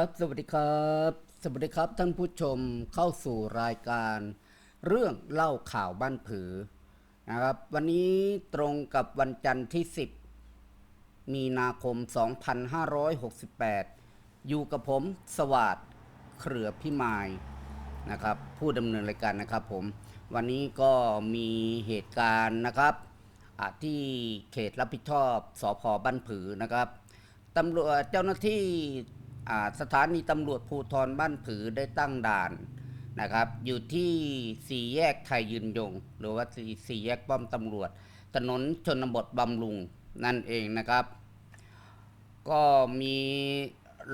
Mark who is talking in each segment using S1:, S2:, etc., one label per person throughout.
S1: ครับสวัสดีครับ สวัสดีครับท่านผู้ชมเข้าสู่รายการ เรื่องเล่าข่าวบ้านผือนะครับวันนี้ตรงกับวันจันทร์ที่ 10 มีนาคม 2568 อยู่กับผมสวัสดเครือพิมายนะครับผู้ดำเนินรายการนะครับผมวันนี้ก็มีเหตุการณ์นะครับที่เขตรับผิดชอบสพบ้านผือนะครับตำรวจเจ้าหน้าที่ สถานีตำรวจภูธรบ้านผือได้ตั้งด่านนะครับ อยู่ที่สี่แยกไทยยืนยง หรือว่าสี่สี่แยกป้อมตำรวจ ถนนชนบทบำรุงนั่นเองนะครับ ก็มี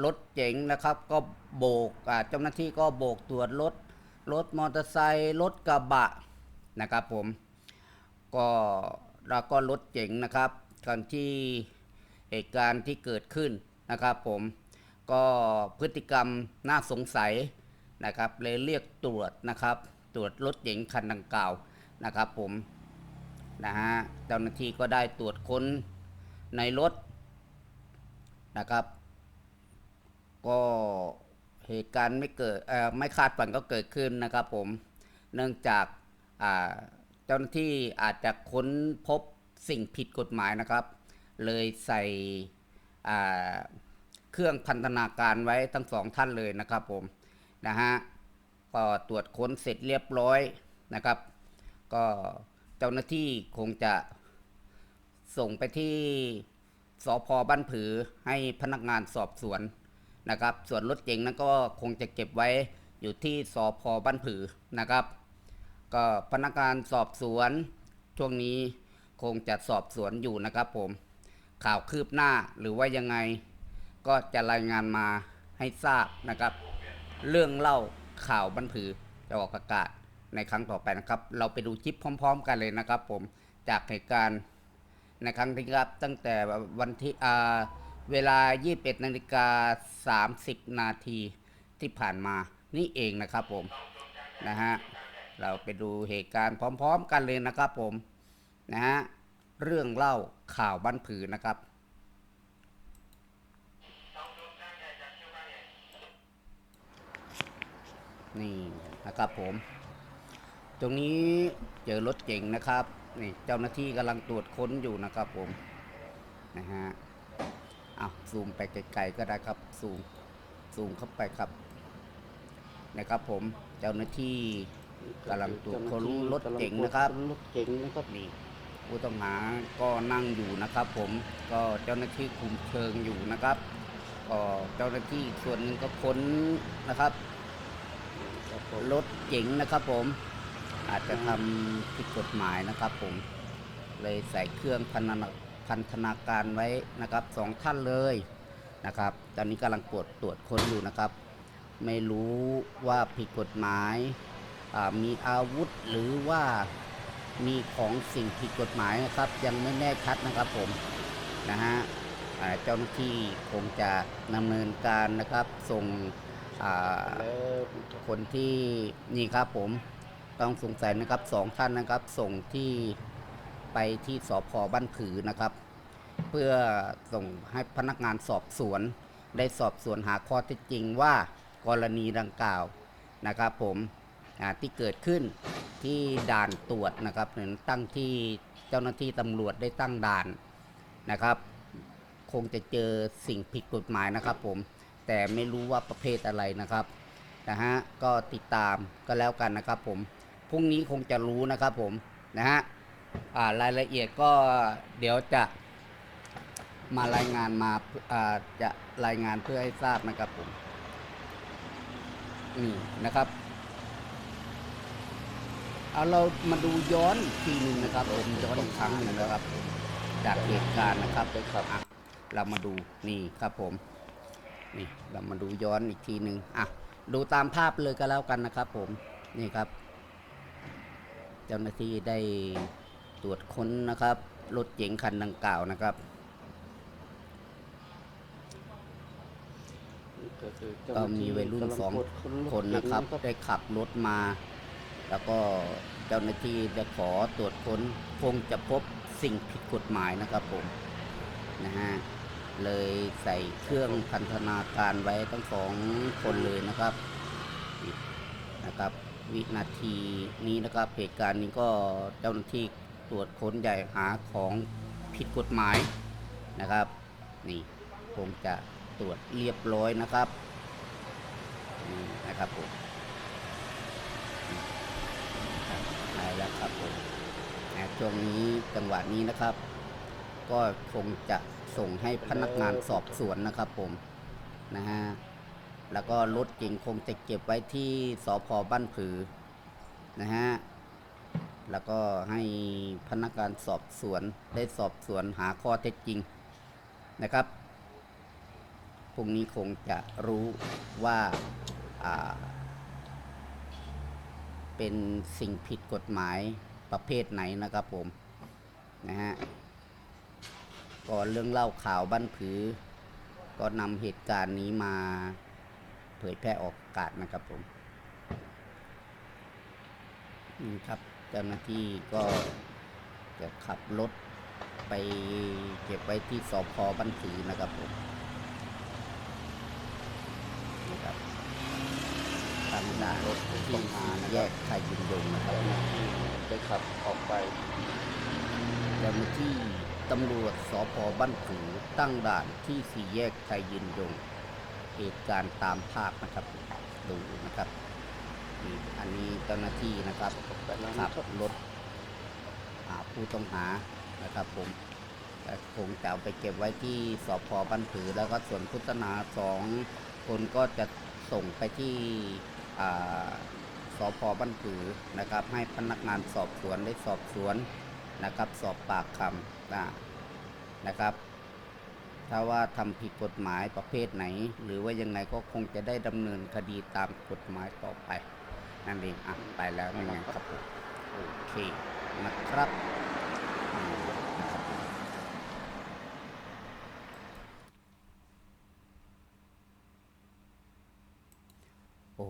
S1: รถเก๋งนะครับ ก็โบกเจ้าหน้าที่ก็โบกตรวจรถรถมอเตอร์ไซค์รถกระบะนะครับผม ก็แล้วก็รถเจ๋งนะครับกันที่เหตุการณ์ที่เกิดขึ้นนะครับผม ก็พฤติกรรมน่าสงสัยนะครับเลยเรียกตรวจนะครับ ตรวจรถเก๋งคันดังกล่าวนะครับผมนะฮะเจ้าหน้าที่ก็ได้ตรวจค้นในรถนะครับ ก็เหตุการณ์ไม่เกิดไม่คาดฝันก็เกิดขึ้นนะครับผมเนื่องจากาเจ้าหน้าที่อาจจะค้นพบสิ่งผิดกฎหมายนะครับ เลยใส่ เครื่องพันธนาการไว้ทั้งสองท่านเลยนะครับผมนะฮะก็ตรวจค้นเสร็จเรียบร้อยนะครับ ก็เจ้าหน้าที่คงจะส่งไปที่สพบ้านผือให้พนักงานสอบสวนนะครับ ส่วนรถเก๋งนั้นก็คงจะเก็บไว้อยู่ที่สพบ้านผือนะครับ ก็พนักงานสอบสวนช่วงนี้คงจะสอบสวนอยู่นะครับผมข่าวคืบหน้าหรือว่ายังไง ก็จะรายงานมาให้ทราบนะครับ เรื่องเล่าข่าวบันผือจะออกอากาศในครั้งต่อไปนะครับ เราไปดูคลิปพร้อม ๆ กันเลยนะครับ ผมจากเหตุการณ์ในครั้งที่ครับตั้งแต่วันที่อ่าเวลา 21นาฬิกา30 นาทีที่ผ่านมานี่เองนะครับผมนะฮะเราไปดูเหตุการณ์พร้อม ๆ กันเลยนะครับผมนะฮะเรื่องเล่าข่าวบ้านผือนะครับ นี่นะครับผม ตรงนี้เจอรถเก๋งนะครับนี่เจ้าหน้าที่กำลังตรวจค้นอยู่นะครับผมนะฮะเอาซูมไปไกลๆก็ได้ครับซูมซูมเข้าไปครับนะครับผมเจ้าหน้าที่กำลังตรวจค้นรถเก๋งนะครับ
S2: รถเก๋งนะครับ
S1: นี่ผู้ต้องหาก็นั่งอยู่นะครับ ผมก็เจ้าหน้าที่คุมเชิงอยู่นะครับก็เจ้าหน้าที่อีกส่วนหนึ่งก็ค้นนะครับ
S2: ค ร
S1: ถเก๋งนะครับผม อาจจะทำผิดกฎหมายนะครับผม เลยใส่เครื่องพันธนาพันธนาการไว้นะครับสองท่านเลยนะครับ ตอนนี้กำลังตรวจตรวจค้นอยู่นะครับ ไม่รู้ว่าผิดกฎหมายมีอาวุธหรือว่ามีของสิ่งผิดกฎหมายนะครับ ยังไม่แน่ชัดนะครับผมนะฮะเจ้าหน้าที่คงจะดำเนินการนะครับส่ง คนที่นี่ครับผมต้องสงสัยนะครับสองท่านนะครับ ส่งที่ไปที่สพบ้านผือนะครับ เพื่อส่งให้พนักงานสอบสวน ได้สอบสวนหาข้อเท็จจริงว่ากรณีดังกล่าวนะครับผมที่เกิดขึ้นที่ด่านตรวจนะครับหรือตั้งที่เจ้าหน้าที่ตำรวจได้ตั้งด่านนะครับ คงจะเจอสิ่งผิดกฎหมายนะครับผม แต่ไม่รู้ว่าประเภทอะไรนะครับนะฮะก็ติดตามก็แล้วกันนะครับผมพรุ่งนี้คงจะรู้นะครับผมนะฮะอ่ารายละเอียดก็เดี๋ยวจะมารายงานมาอ่าจะรายงานเพื่อให้ทราบนะครับผมนี่นะครับเอาเรามาดูย้อนอีกทีหนึ่งนะครับผมย้อนอีกครั้งหนึ่งนะครับ จากเหตุการณ์นะครับเลยครับอะเรามาดูนี่ครับผม นี่เรามาดูย้อนอีกทีหนึ่งอะดูตามภาพเลยก็แล้วกันนะครับ ผมนี่ครับ เจ้าหน้าที่ได้ตรวจค้นนะครับรถเก๋งคันดังกล่าวนะครับ
S2: ก็คือเจ้าห
S1: ก็
S2: น้าที่
S1: มีวัยรุ่น
S2: กำลั
S1: สอง
S2: ตรวจรถ
S1: คนนะครับ
S2: เก๋ง
S1: ได้ขับรถมา แล้วก็เจ้าหน้าที่ได้ขอตรวจค้นคงจะพบสิ่งผิดกฎหมายนะครับผมนะฮะ เลยใส่เครื่องพันธนาการไว้ทั้งสองคนเลยนะครับนะครับ วินาทีนี้นะครับเหตุการณ์นี้ก็เจ้าหน้าที่ตรวจค้นใหญ่หาของผิดกฎหมายนะครับ นี่คงจะตรวจเรียบร้อยนะครับนี่นะครับผมนะครับได้แล้วครับผมช่วงนี้จังหวะนี้นะครับ ก็คงจะ ส่งให้พนักงานสอบสวนนะครับผมนะฮะแล้วก็รถเก่งคงจะเก็บไว้ที่สพบ้านผือนะฮะแล้วก็ให้พนักงานสอบสวนได้สอบสวนหาข้อเท็จจริงนะครับพรุ่งนี้คงจะรู้ว่าอ่าเป็นสิ่งผิดกฎหมายประเภทไหนนะครับผมนะฮะ ก่อนเรื่องเล่าข่าวบ้านผือ ก็นำเหตุการณ์นี้มาเผยแพร่ออกอากาศนะครับผมนี่ครับเจ้าหน้าที่ก็จะขับรถไปเก็บไว้ที่สพบ้านผือนะครับผมนี่ครับทางด่านรถที่สี่แยกไทยยินยงนะครับ
S2: ได้ขับออกไป
S1: เจ้าหน้าที่ ตำรวจสพบ้านผือตั้งด่านที่สี่แยกไทยยืนยงเหตุการณ์ตามภาพนะครับดูนะครับนี่อันนี้เจ้าหน้าที่นะครับ
S2: แต่ละ
S1: ขั
S2: นะ
S1: บ
S2: ครับ
S1: รถหาผู้ต้องหานะครับผมแต่คงจะเอาไปเก็บไว้ที่สพบ้านผือ แล้วก็ส่วนพุทธนาสองคนก็จะส่งไปที่อ่าสพบ้านผือนะครับ ให้พนักงานสอบสวนได้สอบสวนนะครับ สอบปากคำ นะนะครับ ถ้าว่าทำผิดกฎหมายประเภทไหน หรือว่ายังไงก็คงจะได้ดำเนินคดีตามกฎหมายต่อไป นั่นเองอะไปแล้วยังไงครับโอเคนะครับอืมนะครับผมโอ้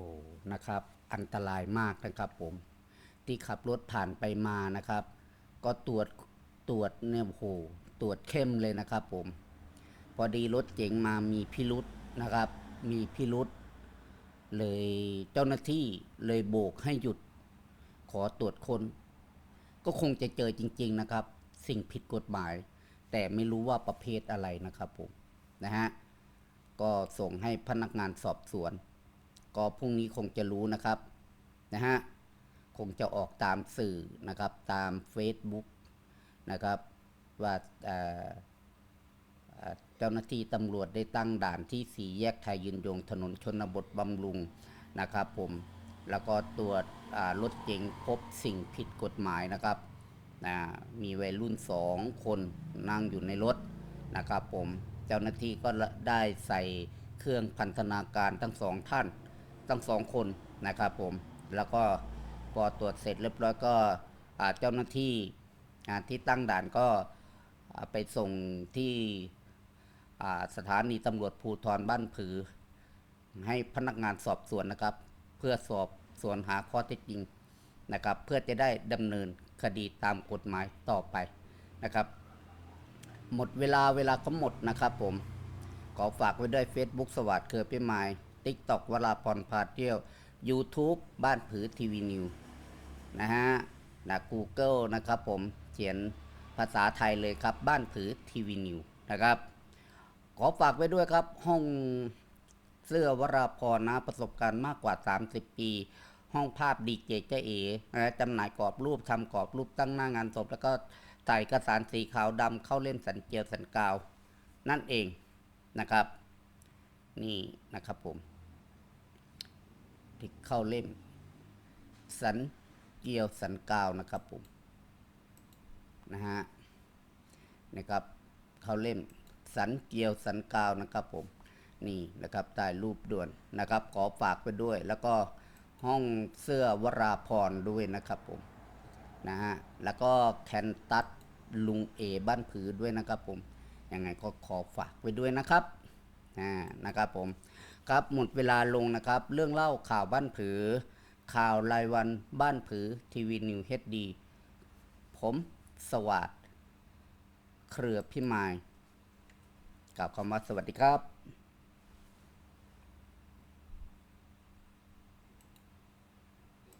S1: นะครับอันตรายมากนะครับผมที่ขับรถผ่านไปมานะครับ ก็ตรวจ ตรวจเนี่ยโอ้โหตรวจเข้มเลยนะครับผม พอดีรถเก๋งมามีพิรุษนะครับ มีพิรุษเลยเจ้าหน้าที่เลยโบกให้หยุด ขอตรวจคนก็คงจะเจอจริง ๆนะครับ สิ่งผิดกฎหมาย แต่ไม่รู้ว่าประเภทอะไรนะครับผมนะฮะก็ส่งให้พนักงานสอบสวน ก็พรุ่งนี้คงจะรู้นะครับนะฮะคงจะออกตามสื่อนะครับตาม Facebook นะครับว่าเจ้าหน้าที่ตำรวจได้ตั้งด่านที่สี่แยกไทยยืนยงถนนชนบทบำรุงนะครับผมแล้วก็ตรวจรถเก๋งพบสิ่งผิดกฎหมายนะครับนะมีวัยรุ่นสองคนนั่งอยู่ในรถนะครับผมเจ้าหน้าที่ก็ได้ใส่เครื่องพันธนาการทั้งสองท่านทั้งสองคนนะครับผมแล้วก็พอตรวจเสร็จเรียบร้อยก็เจ้าหน้าที่ ที่ตั้งด่านก็ไปส่งที่สถานีตำรวจภูธรบ้านผือ ให้พนักงานสอบสวนนะครับ เพื่อสอบสวนหาข้อเท็จจริงนะครับ เพื่อจะได้ดำเนินคดีตามกฎหมายต่อไปนะครับ หมดเวลาเวลาก็หมดนะครับผม ขอฝากไว้ด้วย Facebook สวัสดิ์เครือพี่ไม้ TikTok วราพรพาเที่ยว YouTube บ้านผือทีวีนิวนะฮะนะ Google นะครับผม ขียนภาษาไทยเลยครับ บ้านผือทีวีนิวนะครับ ขอฝากไว้ด้วยครับ ห้องเสื้อวราพรนะประสบการณ์มากกว่า 30 ปี ห้องภาพดีเจเจเอนะจำหน่ายกรอบรูปทำกรอบรูปตั้งหน้างานศพแล้วก็ใส่เอกสารสีขาวดำเข้าเล่มสันเจียวสันกาว นั่นเองนะครับ นี่นะครับผมที่เข้าเล่ม สันเจียวสันกาวนะครับผม นะฮะนะครับเขาเล่มสันเจียวสันกาวนะครับผมนี่นะครับใต้รูปด่วนนะครับ ขอฝากไปด้วย แล้วก็ห้องเสื้อวราพรด้วยนะครับผมนะฮะแล้วก็แคนตัสลุงเอบ้านผือด้วยนะครับผมยังไงก็ขอฝากไว้ด้วยนะครับอ่านะครับผมครับหมดเวลาลงนะครับ เรื่องเล่าข่าวบ้านผือ ข่าวรายวันบ้านผือทีวีนิวเฮดดีผม สวัสดเครือพิมายกล่าวคำว่าสวัสดีครับ